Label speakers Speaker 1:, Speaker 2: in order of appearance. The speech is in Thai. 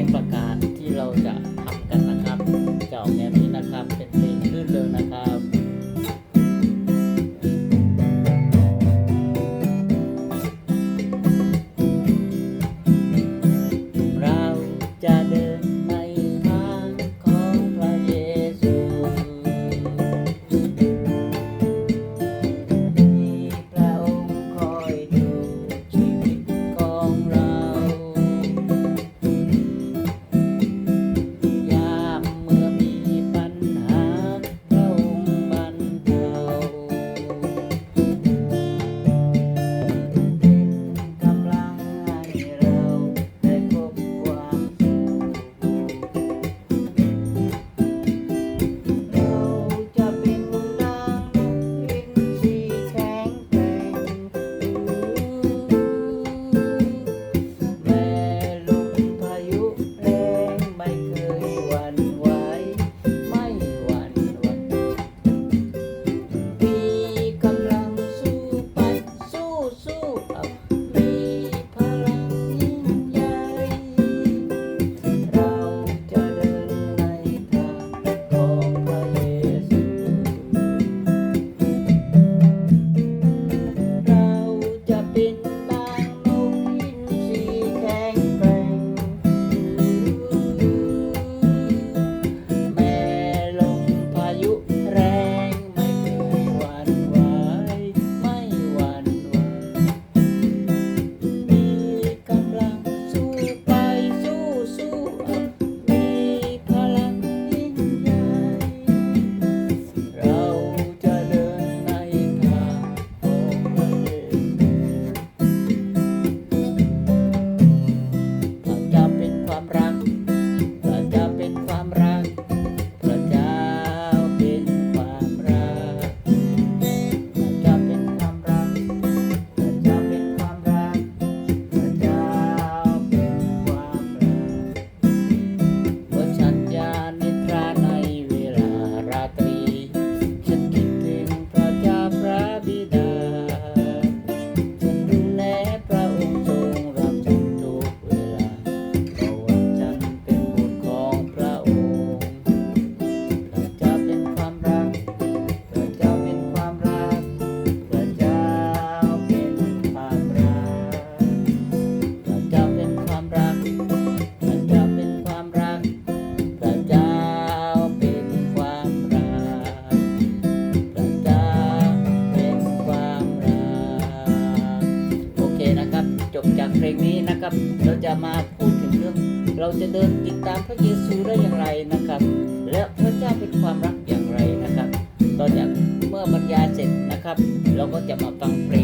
Speaker 1: explain ครับ เราจะมาพูดถึงเรื่อง เราจะเดินติดตามพระเยซูได้อย่างไรนะครับ และพระเจ้าเป็นความรักอย่างไรนะครับ ตอนจากเมื่อบรรยายเสร็จนะครับ เราก็จะมาฟังเพลง